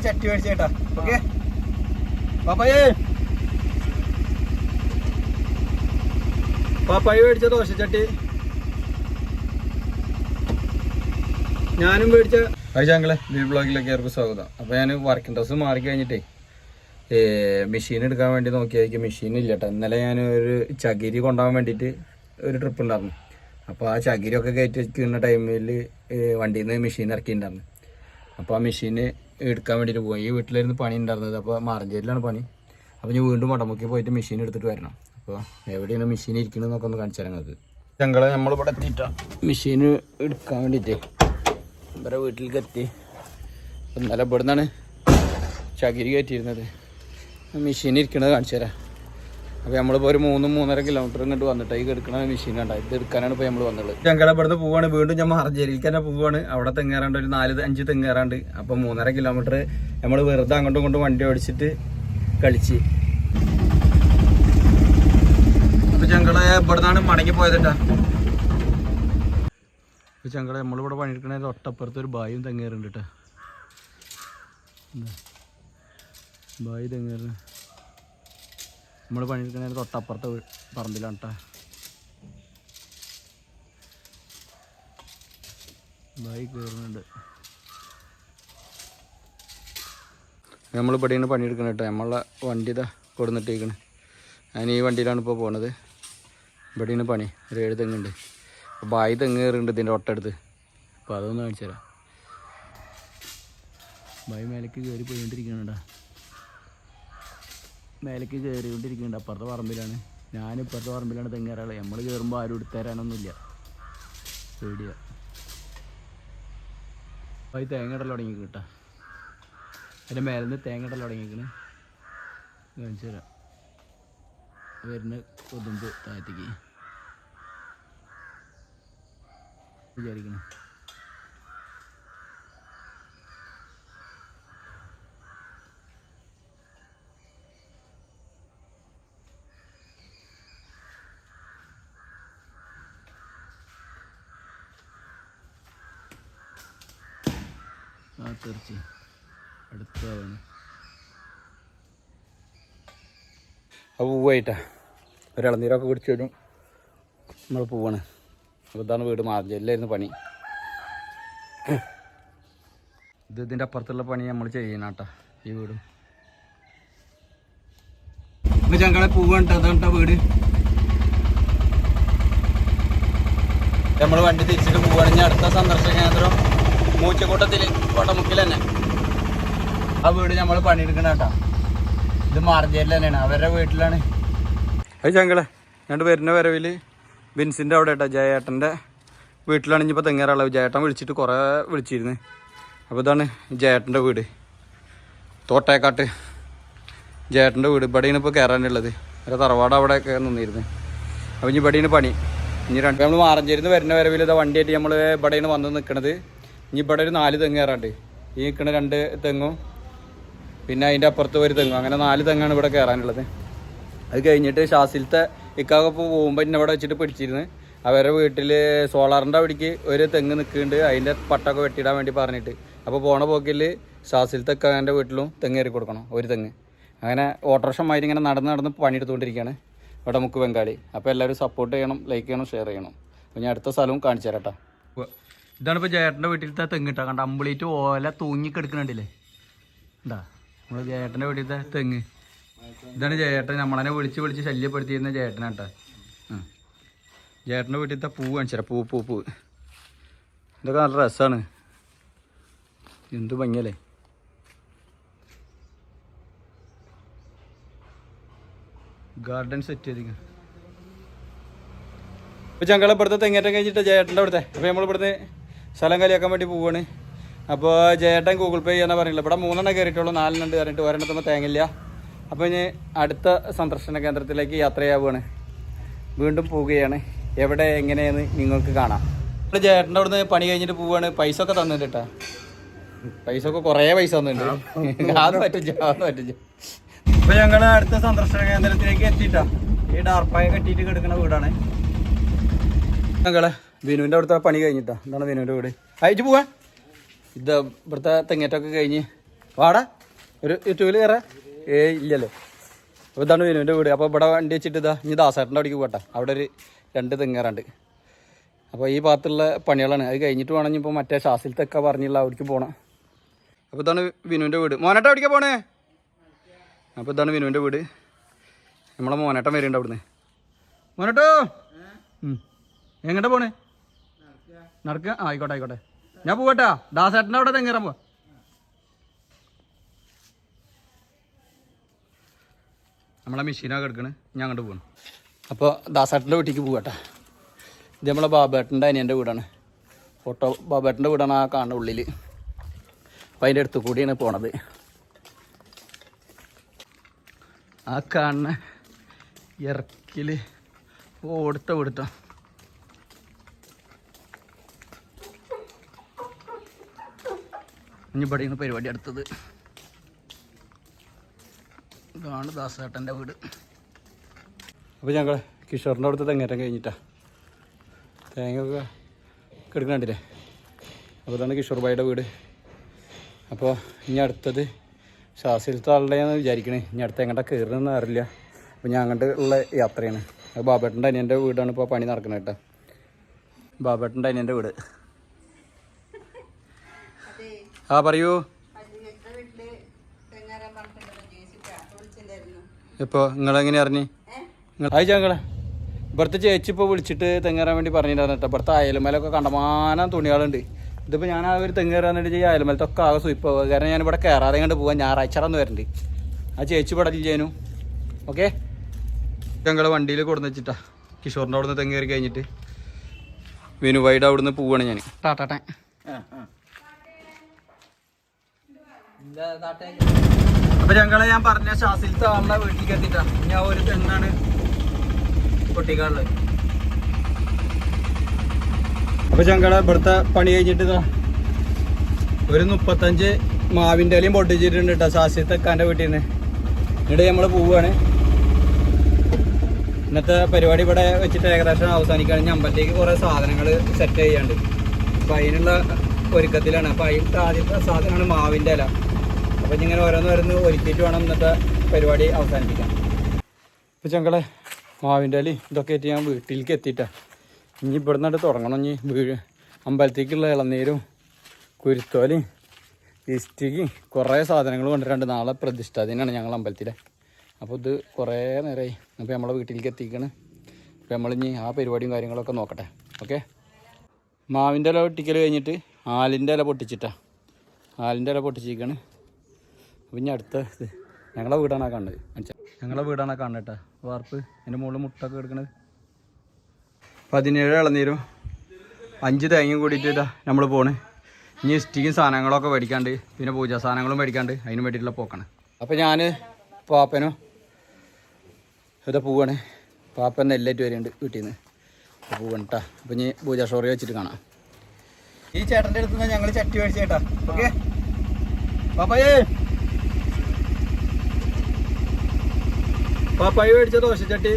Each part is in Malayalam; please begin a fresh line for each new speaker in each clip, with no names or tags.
ഞങ്ങൾ ചട്ടി മേടിച്ചേട്ടാ ഓക്കെ? പാപ്പായേ. പാപ്പായി മേടിച്ച ദോശച്ചട്ടി ഞാനും മേടിച്ച അയച്ചാങ്കളെ ബി ബ്ലോഗിലേക്ക് ഏർക്കും സ്വാഗതം. അപ്പോൾ ഞാൻ വർക്കിംഗ് ഡ്രസ്സ് മാറി കഴിഞ്ഞിട്ടേ മെഷീൻ എടുക്കാൻ വേണ്ടി നോക്കിയായിരിക്കും. മെഷീൻ ഇല്ല കേട്ടോ ഇന്നലെ ഞാൻ ഒരു ചകിരി കൊണ്ടുപോകാൻ വേണ്ടിയിട്ട് ഒരു ട്രിപ്പ് ഉണ്ടായിരുന്നു. അപ്പോൾ ആ ചകിരിയൊക്കെ കയറ്റി വെക്കുന്ന ടൈമിൽ വണ്ടിയിൽ നിന്ന് മെഷീൻ ഇറക്കിയിട്ടുണ്ടായിരുന്നു. അപ്പോൾ ആ മെഷീൻ എടുക്കാൻ വേണ്ടിയിട്ട് പോയി. ഈ വീട്ടിലായിരുന്നു പണി ഉണ്ടായിരുന്നത് അപ്പോൾ മാറഞ്ചേരിയിലാണ് പണി. അപ്പോൾ ഞാൻ വീണ്ടും മടമുക്കി പോയിട്ട് മെഷീൻ എടുത്തിട്ട് വരണം. അപ്പോൾ എവിടെയാണ് മെഷീൻ ഇരിക്കണമെന്നൊക്കെ ഒന്ന് കാണിച്ചു തരാം നിങ്ങൾക്ക്. ഞങ്ങൾ നമ്മളിവിടെ എത്തിയിട്ട. മെഷീൻ എടുക്കാൻ വേണ്ടിയിട്ട് ഇവരെ വീട്ടിലേക്ക് എത്തി. ഇന്നലെ ഇവിടെ നിന്നാണ് ചകിരി കയറ്റിയിരുന്നത്. മെഷീൻ ഇരിക്കണത് കാണിച്ചു തരാം. അപ്പോൾ നമ്മളിപ്പോൾ ഒരു മൂന്നും മൂന്നര കിലോമീറ്റർ ഇങ്ങോട്ട് വന്നിട്ട് ഈ എടുക്കണ മെഷീൻ കണ്ട ഇത് എടുക്കാനാണ് ഇപ്പൊ നമ്മൾ വന്നത്. ഞങ്ങളെ ഇവിടുന്ന് പോവാണ് വീണ്ടും ഞാൻ മാർജേരിയിലേക്ക് തന്നെ പോവാണ്. അവിടെ തെങ്ങേറാണ്ട് ഒരു നാല് അഞ്ച് തെങ്ങേറാണ്ട്. അപ്പൊ മൂന്നര കിലോമീറ്റർ നമ്മൾ വെറുതെ അങ്ങോട്ടും ഇങ്ങോട്ടും വണ്ടി ഓടിച്ചിട്ട് കളിച്ച്. അപ്പോൾ ഞങ്ങളെ ഇവിടുന്നാണ് മടങ്ങി പോയതിട്ടാ ഇപ്പോൾ ഞങ്ങളെ നമ്മളിവിടെ പണിയെടുക്കണ തൊട്ടപ്പുറത്ത് ഒരു ബായും തെങ്ങേറുണ്ട് കേട്ടോ ബായി തെങ്ങേറ്. നമ്മൾ പണിയെടുക്കുന്നതിന് തൊട്ടപ്പുറത്തെ പറമ്പിലാണ് കേട്ടോ കയറുന്നുണ്ട്. നമ്മൾ ഇവിടെയാണ് പണിയെടുക്കണ കേട്ടോ നമ്മളെ വണ്ടി ഇതാ കൊടുന്നിട്ടേക്കണ്. ഞാൻ ഈ വണ്ടിയിലാണ് ഇപ്പോൾ പോണത്. ഇവിടെയാണ് പണി. ഒരു ഏഴ് തെങ്ങുണ്ട് ബായി തെങ്ങ് കയറുന്നുണ്ട് ഇതിന്റെ ഒട്ടടുത്ത്. അപ്പോൾ അതൊന്ന് കാണിച്ചു തരാം ബായി മേലേക്ക് കയറി പോയിക്കൊണ്ടിരിക്കണുണ്ടാ മേലേക്ക് കയറിക്കൊണ്ടിരിക്കുന്നുണ്ട് അപ്പുറത്തെ പറമ്പിലാണ്. ഞാൻ ഇപ്പുറത്തെ പറമ്പിലാണ് തെങ്ങേറാൾ നമ്മൾ കയറുമ്പോൾ ആരും എടുത്തു തരാനൊന്നുമില്ല പേടിയ. അപ്പോൾ ഈ തേങ്ങ ഇടൽ തുടങ്ങി കിട്ടാ. അതിന്റെ മേലെ നിന്ന് തേങ്ങ ഇടൽ തുടങ്ങിക്കണ്. കാണിച്ചു തരാം. വരുന്ന കൊതുമ്പ് താഴത്തേക്ക്. വിചാരിക്കണം. ആ തീർച്ച അടുത്താണ് ആ പൂവായിട്ടാ. ഒരു ഇളനീരൊക്കെ കുടിച്ചു വരും. നമ്മൾ പോവാണ്. അപ്പോൾ ഇതാണ് വീട് മാർജയിലായിരുന്നു പണി. ഇത് ഇതിന്റെ അപ്പുറത്തുള്ള പണി നമ്മൾ ചെയ്യണം കേട്ടോ ഈ വീടും. ഇപ്പൊ ഞങ്ങളെ പോവാണ് അതാണ് വീട്. നമ്മൾ വണ്ടി തിരിച്ചിട്ട് പോവുകയാണെങ്കിൽ അടുത്ത സന്ദർശന കേന്ദ്രം മൂച്ചക്കൂട്ടത്തിൽ കോട്ടമുക്കിൽ തന്നെ ആ വീട് നമ്മൾ പണിയെടുക്കണ കേട്ടോ. ഇത് മാർജേരിൽ തന്നെയാണ്. അവരുടെ വീട്ടിലാണ്. അത് ചങ്കളെ ഞണ്ട് വരുന്ന വരവിൽ ബിൻസിന്റെ അവിടെ കേട്ടോ ജയേട്ടന്റെ വീട്ടിലാണ് ഇനിയിപ്പോൾ തെങ്ങേറുള്ളത് ജയേട്ടൻ വിളിച്ചിട്ട് കുറേ വിളിച്ചിരുന്നു. അപ്പോൾ ഇതാണ് ജയേട്ടന്റെ വീട്. തോട്ടേക്കാട്ട് ജയേട്ടന്റെ വീട്. ഇവിടെയാണ് ഇപ്പോൾ കയറാനുള്ളത് ഒരു തറവാട് അവിടെ നിന്നിരുന്നു. അപ്പോൾ ഇനി ഇവിടെയാണ് പണി. ഇനി രണ്ട് നമ്മൾ മാറഞ്ചേരിന്ന് വരുന്ന വരവിൽ ഇതാ വണ്ടിയായിട്ട് നമ്മൾ ഇവിടെയാണ് വന്ന് നിൽക്കണത് ഇനി ഇവിടെ ഒരു നാല് തെങ്ങ് കയറാണ്ട്. ഈ നിൽക്കുന്ന രണ്ട് തെങ്ങും പിന്നെ അതിന്റെ അപ്പുറത്ത് ഒരു തെങ്ങും. അങ്ങനെ നാല് തെങ്ങാണ് ഇവിടെ കയറാനുള്ളത്. അത് കഴിഞ്ഞിട്ട് ഷാസിലത്തെ ഇക്കാകെ പോകുമ്പോൾ എന്നെ ഇവിടെ വെച്ചിട്ട് പിടിച്ചിരുന്നു. അവരുടെ വീട്ടിൽ സോളാറിന്റെ അവിടേക്ക് ഒരു തെങ്ങ് നിൽക്കുന്നുണ്ട് അതിന്റെ പട്ടൊക്കെ വെട്ടിയിടാൻ വേണ്ടി പറഞ്ഞിട്ട്. അപ്പോൾ പോണ പോക്കിൽ ഷാസിലത്തെ ഇക്കാന്റെ വീട്ടിലും തെങ്ങ് കയറി കൊടുക്കണം ഒരു തെങ്ങ്. അങ്ങനെ ഓട്ടോറിക്ഷ മാതിരി ഇങ്ങനെ നടന്ന് നടന്ന് പണിയെടുത്തുകൊണ്ടിരിക്കുകയാണ് ഇവിടെ മുക്ക് ബംഗാളി. അപ്പോൾ എല്ലാവരും സപ്പോർട്ട് ചെയ്യണം ലൈക്ക് ചെയ്യണം ഷെയർ ചെയ്യണം. അപ്പോൾ ഞാൻ അടുത്ത സ്ഥലവും കാണിച്ചു തരാം കേട്ടോ ഇതാണ് ഇപ്പോൾ ജേട്ടന്റെ വീട്ടിലത്തെ തെങ്ങിട്ടാ കണ്ട അമ്പിളിയിട്ട് ഓല തൂങ്ങിക്കെടുക്കണുണ്ടല്ലേ എന്താ നമ്മൾ ജേട്ടന്റെ വീട്ടിലത്തെ തെങ്ങ്. ഇതാണ് ജേട്ടൻ നമ്മളെന്നെ വിളിച്ച് വിളിച്ച് ശല്യപ്പെടുത്തിയിരുന്ന ജയേട്ടനാട്ടാ. ആ. ജയേട്ടന്റെ വീട്ടിലത്തെ പൂ കാണിച്ചാ പൂ പൂ പൂ. ഇതൊക്കെ നല്ല രസമാണ് എന്ത് ഭംഗിയല്ലേ? ഗാർഡൻ സെറ്റ് ചെയ്തിരിക്കും. ഇപ്പൊ ഇവിടുത്തെ തെങ്ങേറ്റം കഴിഞ്ഞിട്ട് ജേട്ടന്റെ അവിടുത്തെ. അപ്പോൾ നമ്മൾ ഇവിടുന്ന് സ്ഥലം കലിയാക്കാൻ വേണ്ടി പോവാണ്. അപ്പോൾ ചേട്ടൻ ഗൂഗിൾ പേ ചെയ്യാനാണ് പറയുന്നത് ഇവിടെ മൂന്നെണ്ണം കയറിയിട്ടുള്ളൂ നാലെണ്ണം കയറിയിട്ട് ഒരെണ്ണത്തുമ്പോൾ തേങ്ങില്ല അപ്പോൾ ഇനി അടുത്ത സന്ദർശന കേന്ദ്രത്തിലേക്ക് യാത്രയാവുകയാണ് വീണ്ടും പോവുകയാണ്. എവിടെ എങ്ങനെയെന്ന് നിങ്ങൾക്ക് കാണാം. നമ്മൾ ചേട്ടന്റെ അവിടുന്ന് പണി കഴിഞ്ഞിട്ട് പോവാണ്. പൈസ ഒക്കെ തന്നിട്ട് കേട്ടാ. പൈസ ഒക്കെ കുറേ പൈസ തന്നിട്ടുണ്ട്. അത് പറ്റില്ല അത് പറ്റില്ല. ഇപ്പൊ ഞങ്ങൾ അടുത്ത സന്ദർശന കേന്ദ്രത്തിലേക്ക് എത്തിയിട്ടാ. ഈ ഡാർപ്പായ കെട്ടിയിട്ട് കിടക്കുന്ന വീടാണ്. ഞങ്ങളെ വിനുവിന്റെ അവിടുത്തെ പണി കഴിഞ്ഞിട്ടാ. എന്താണ് വിനുവിന്റെ വീട്. അയച്ചു പോവാ. ഇത് ഇവിടുത്തെ തെങ്ങേറ്റൊക്കെ കഴിഞ്ഞ്. വാടാ. ഒരു യൂട്യൂബിൽ കയറാ ഏ ഇല്ലല്ലോ. അപ്പോൾ ഇതാണ് വിനുവിന്റെ വീട്. അപ്പോൾ ഇവിടെ വണ്ടി വെച്ചിട്ട് ഇതാ ഇനി ദാസേട്ടന്റെ അവിടേക്ക് പോട്ടെ അവിടെ ഒരു രണ്ട് തെങ്ങേറുണ്ട്. അപ്പോൾ ഈ ഭാഗത്തുള്ള പണികളാണ്. അത് കഴിഞ്ഞിട്ട് വേണം ഇപ്പോൾ മറ്റേ ശാസിലത്തൊക്കെ പറഞ്ഞുള്ള അവിടേക്ക് പോകണം അപ്പോൾ ഇതാണ് വിനുവിന്റെ വീട്. മോനേട്ട അവിടേക്ക് പോണേ? അപ്പോൾ ഇതാണ് വിനുവിന്റെ വീട്. നമ്മളെ മോനേട്ടൻ വരുന്നുണ്ട് അവിടുന്ന്. മോനേട്ടോ? എങ്ങോട്ടാണ് എങ്ങോട്ടാ പോണേ? നടക്കുക ആയിക്കോട്ടെ ആയിക്കോട്ടെ. ഞാൻ പോവട്ടാ. ദാസേട്ടന്റെ അവിടെ തെങ്ങേറാൻ പോവാ. നമ്മളെ മെഷീനൊക്കെ എടുക്കണേ. ഞാൻ അങ്ങോട്ട് പോകണം അപ്പോൾ ദാസേട്ടന്റെ വീട്ടിലേക്ക് പോകട്ടെ ഇത് നമ്മളെ ബാബേട്ടന്റെ അനിയന്റെ വീടാണ്. ഫോട്ടോ ബാബേട്ടന്റെ വീടാണ് ആ കാണുന്ന ഉള്ളിൽ അപ്പം അതിന്റെ അടുത്ത് കൂടിയാണ് പോണത്. ആ കാണുന്ന ഇറക്കിൽ ഓടുത്ത ഓടുത്ത ഇനി ഇവിടെയാണ് പരിപാടി അടുത്തത്. ഇതാണ് ദാസേട്ടന്റെ വീട്. അപ്പോൾ ഞങ്ങൾ കിഷോറിന്റെ അവിടുത്തെ തെങ്ങേറ്റം കഴിഞ്ഞിട്ടാണ് തേങ്ങയൊക്കെ കെടുക്കണ്ടില്ലേ അപ്പോൾ ഇതാണ് കിഷോർ ഭായിയുടെ വീട്. അപ്പോൾ ഇനി അടുത്തത് ശാസ്ത്രത്തെ ആളുടെയാന്ന് വിചാരിക്കണേ. ഇനി അടുത്ത് എങ്ങോട്ടാ കയറുന്നതെന്ന് അറിയില്ല. അപ്പോൾ ഞാൻ അങ്ങോട്ട് ഉള്ള യാത്രയാണ്. അത് ബാബേട്ടന്റെ അനിയന്റെ വീടാണ് ഇപ്പോൾ പണി നടക്കുന്നത് കേട്ടോ. ബാബേട്ടന്റെ അനിയന്റെ വീട്. ആ പറയൂ. ഇപ്പോൾ നിങ്ങളെങ്ങനെ അറിഞ്ഞ്? നിങ്ങളെ ഇവിടുത്തെ ചേച്ചി ഇപ്പോൾ വിളിച്ചിട്ട് തെങ്ങേറാൻ വേണ്ടി പറഞ്ഞിട്ടുണ്ടായിരുന്നു കേട്ടോ. ഇവിടുത്തെ അയൽമലൊക്കെ കണ്ടമാനം തുണികളുണ്ട്. ഇതിപ്പോൾ ഞാൻ ആ ഒരു തെങ്ങേറാൻ വേണ്ടി ഈ ഒക്കെ ആകെ സുയിപ്പ് കാരണം ഞാൻ ഇവിടെ കയറാതെ കണ്ട് പോകാൻ ഞായറാഴ്ച ഒന്ന് വരുന്നുണ്ട് ആ ചേച്ചി ഇവിടെ ചെയ്യാനു ഓക്കെ? ഞങ്ങൾ വണ്ടിയിൽ കൊടുന്ന് വെച്ചിട്ടാ. കിഷോറിന്റെ അവിടുന്ന് നിന്ന് തെങ്ങേറി കഴിഞ്ഞിട്ട്. വിനുവായിട്ട് അവിടുന്ന് പോവാണ് ഞാൻ ടാട്ടാട്ടെ അപ്പൊ ഞങ്ങളെ ഞാൻ പറഞ്ഞ ശാസിലത്തെ ആളുടെ വീട്ടിലേക്ക് എത്തിട്ടാ ഞാൻ ഒരു തെങ്ങാണ് പൊട്ടിക്കാനുള്ളത്. അപ്പൊ ഞങ്ങളെ ഇവിടുത്തെ പണി കഴിഞ്ഞിട്ട് ഒരു മുപ്പത്തഞ്ച് മാവിന്റെ ഇലയും പൊട്ടിച്ചിട്ടുണ്ട് കേട്ടോ ശാസ്യത്തെ അക്കാന്റെ വീട്ടിൽ നിന്ന്. എന്നിട്ട് നമ്മൾ പോവുകയാണ് ഇന്നത്തെ പരിപാടി ഇവിടെ വെച്ചിട്ട് ഏകദേശം അവസാനിക്കുകയാണ് ഞാൻ അമ്പലത്തേക്ക് കുറേ സാധനങ്ങൾ സെറ്റ് ചെയ്യാണ്ട്. അപ്പം അതിനുള്ള ഒരുക്കത്തിലാണ്. അപ്പം അതിന്റെ ആദ്യത്തെ സാധനമാണ് മാവിന്റെ ഇല. അപ്പം ഇനി ഇങ്ങനെ ഓരോന്ന് ഓരോന്ന് ഒരുക്കിയിട്ട് വേണം ഇന്നത്തെ പരിപാടി അവസാനിപ്പിക്കാൻ. ഇപ്പോൾ ഞങ്ങളെ മാവിന്റെ അലി ഇതൊക്കെ ആയിട്ട് ഞാൻ വീട്ടിലേക്ക് എത്തിയിട്ടാണ് ഇനി ഇവിടെ നിന്നിട്ട് തുടങ്ങണം. ഇനി വീഴ് അമ്പലത്തേക്കുള്ള ഇളനീരും കുരുത്തോലയും ഇസ്റ്റിക്ക് കുറേ സാധനങ്ങൾ കൊണ്ടുവരാണ്ട് നാളെ പ്രതിഷ്ഠ ദിനാണ് ഞങ്ങൾ അമ്പലത്തിലെ. അപ്പോൾ ഇത് കുറേ നേരമായി അപ്പോൾ നമ്മളെ വീട്ടിലേക്ക് എത്തിക്കണം. അപ്പോൾ നമ്മളിനി ആ പരിപാടിയും കാര്യങ്ങളൊക്കെ നോക്കട്ടെ. ഓക്കെ? മാവിന്റെ ഇല പൊട്ടിക്കൽ കഴിഞ്ഞിട്ട് ആലിന്റെ ഇല പൊട്ടിച്ചിട്ടാണ് ആലിന്റെ ഇല പൊട്ടിച്ചിരിക്കണ്. അപ്പം ഇനി അടുത്ത ഞങ്ങളെ വീടാണ് ആ മനസ്സിലാ ഞങ്ങളെ വീടാണ് ആ വാർപ്പ്. അതിന്റെ മുകളിൽ മുട്ടൊക്കെ എടുക്കണത്. പതിനേഴ് ഇളനീരും അഞ്ച് തേങ്ങയും കൂടിയിട്ട് നമ്മൾ പോണ്. ഇനി ഇഷ്ടിക്കും സാധനങ്ങളൊക്കെ മേടിക്കാണ്ട് പിന്നെ പൂജാ സാധനങ്ങളും മേടിക്കാണ്ട് അതിന് വേണ്ടിയിട്ടുള്ള പോക്കാണ്. അപ്പോൾ ഞാൻ പാപ്പനും ഇതാ പോവാണ്. പാപ്പൻ നെല്ലേറ്റ് വരുന്നുണ്ട് വീട്ടിൽ നിന്ന് പോവാണ് കേട്ടോ അപ്പോൾ ഇനി പൂജാ ഷോറി വെച്ചിട്ട് കാണാം. ഈ ചേട്ടന്റെ അടുത്ത് നിന്ന് ഞങ്ങൾ ചട്ടി മേടിച്ചേട്ടാ. ഓക്കെ? പാപ്പയേ! പാപ്പായി മേടിച്ച ദോശച്ചട്ടി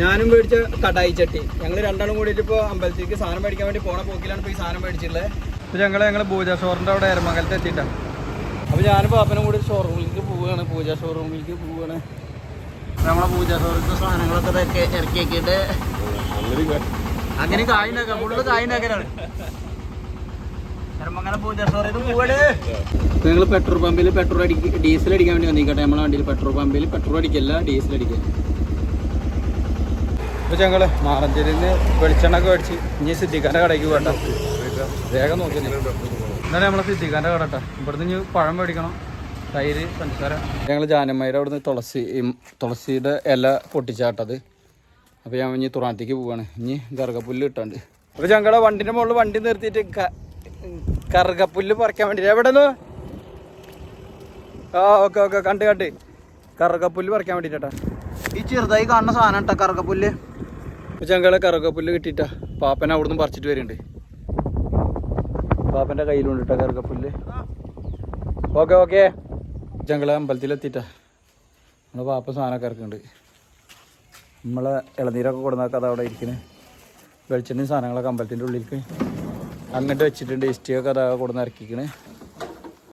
ഞാനും മേടിച്ച കടായി ചട്ടി. ഞങ്ങൾ രണ്ടാളും കൂടിയിട്ട് ഇപ്പോൾ അമ്പലത്തിലേക്ക് സാധനം മേടിക്കാൻ വേണ്ടി പോണ പോക്കിലാണ് ഇപ്പോൾ ഈ സാധനം മേടിച്ചിട്ടുള്ളത്. അപ്പോൾ ഞങ്ങൾ ഞങ്ങൾ പൂജ ഷോറിന്റെ അവിടെ എരമംഗലത്ത് എത്തിയിട്ടാണ് അപ്പോൾ ഞാനും പാപ്പനും കൂടി ഷോറൂമിലേക്ക് പോവുകയാണ്. പൂജ ഷോറൂമിലേക്ക് പോവുകയാണ്. നമ്മളെ പൂജ ഷോറൂമിൽ സാധനങ്ങളൊക്കെ ഇറക്കി ആക്കിയിട്ട് അങ്ങനെ ഫുള്ള് എരമംഗലം പൂജ ഷോറിൽ പോവാണ് നിങ്ങൾ പെട്രോൾ പമ്പിൽ പെട്രോൾ അടിക്ക ഡീസൽ അടിക്കാൻ വേണ്ടി വന്നിക്കട്ടെ. നമ്മളെ വണ്ടിയിൽ പെട്രോൾ പമ്പിൽ പെട്രോൾ അടിക്കല്ല ഡീസൽ അടിക്കല്ല. ഇപ്പോൾ ഞങ്ങൾ മാറഞ്ചേരിയിൽ നിന്ന് വെളിച്ചെണ്ണൊക്കെ മേടിച്ച് ഇനി സിദ്ധിക്കാന്റെ കടയ്ക്ക് വേണ്ട വേഗം നോക്കി എന്നാലും നമ്മളെ സിദ്ധിക്കാന്റെ കട കേട്ടോ. ഇവിടുന്ന് ഇനി പഴം മേടിക്കണം. തൈര് പഞ്ചസാര. ഞങ്ങൾ ജാനമ്മയുടെ അവിടുന്ന് തുളസി തുളസിയുടെ ഇല പൊട്ടിച്ചാട്ടത്. അപ്പോൾ ഞാൻ ഇനി തുറാത്തേക്ക് പോവാണ്. ഇനി ദർഗപ്പുല്ല് കിട്ടാണ്ട് അപ്പോൾ ഞങ്ങളുടെ വണ്ടിന്റെ മുകളിൽ വണ്ടി നിർത്തിയിട്ട് കറുകപ്പുല്ല് പറിക്കാൻ വേണ്ടി നിന്ന്? ആ ഓക്കെ ഓക്കെ കണ്ട് കണ്ട്. കറുകപ്പുല്ല് പറിക്കാൻ വേണ്ടിട്ടാ ഈ ചെറുതായി കാണുന്ന സാധനം കേട്ടോ കറുകപ്പുല്ല്. ഞങ്ങളെ കറുകപ്പുല്ല് കിട്ടിയിട്ടാ പാപ്പൻ അവിടുന്ന് പറിച്ചിട്ട് വരുന്നുണ്ട് പാപ്പന്റെ കയ്യിലുണ്ട് കേട്ടോ കറുകപ്പുല്ല്. Okay okay. ഞങ്ങളെ അമ്പലത്തിലെത്തിയിട്ടാ നമ്മളെ പാപ്പ സാധനമൊക്കെ ഇറക്കുന്നുണ്ട് നമ്മളെ ഇളനീരൊക്കെ കൊടുന്നൊക്കെ അതവിടെ ഇരിക്കുന്നത് വെളിച്ചെണ്ണ സാധനങ്ങളൊക്കെ അമ്പലത്തിന്റെ ഉള്ളിലേക്ക് അങ്ങോട്ട് വെച്ചിട്ടുണ്ട് ഇസ്റ്റിയൊക്കെ അതാ കൊടുന്ന് ഇറക്കിക്കണ്.